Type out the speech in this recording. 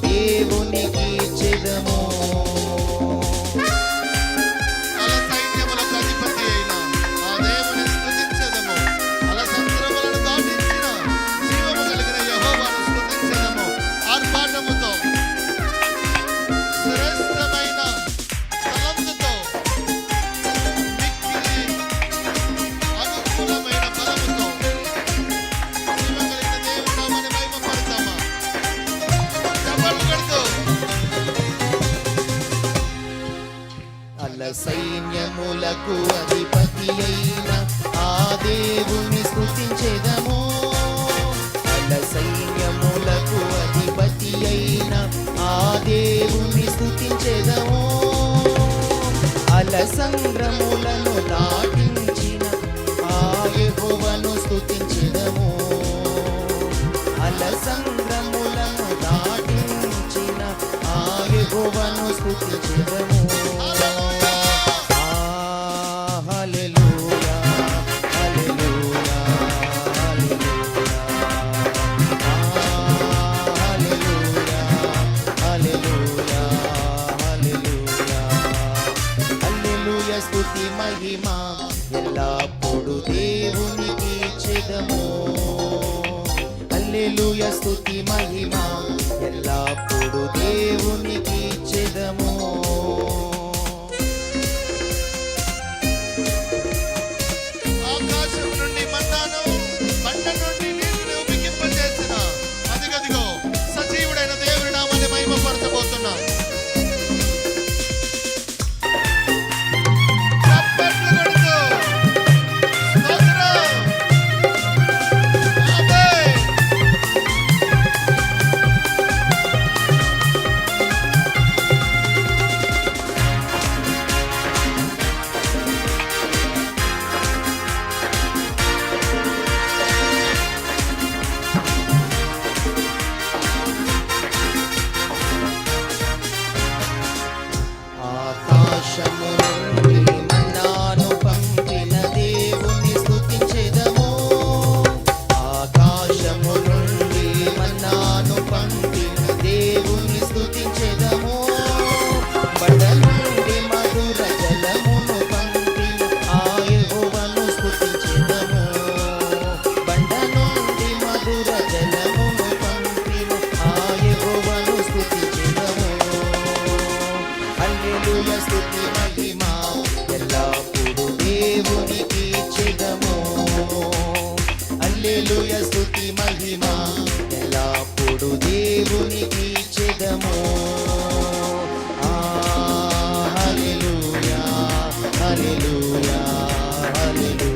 దేవుని సైన్యములకు అధిపతి అయిన ఆ దేవుని స్థుతించెదము. అల సైన్యములకు అధిపతి అయిన ఆ దేవుని స్థుతించెదము. అల సంగ్రములను దాటించిన ఆ యహువను స్థుతించెదము. అల సంగ్రములను దాటించిన ఆ యహువను స్థుతించ స్థుతి ఎలా పొడు దేవునికి చెదము అల్లెలుయ స్థుతి మహిమా. అప్పుడు దేవునికి చెదము. హల్లెలూయా హల్లెలూయా హల్లెలూయా.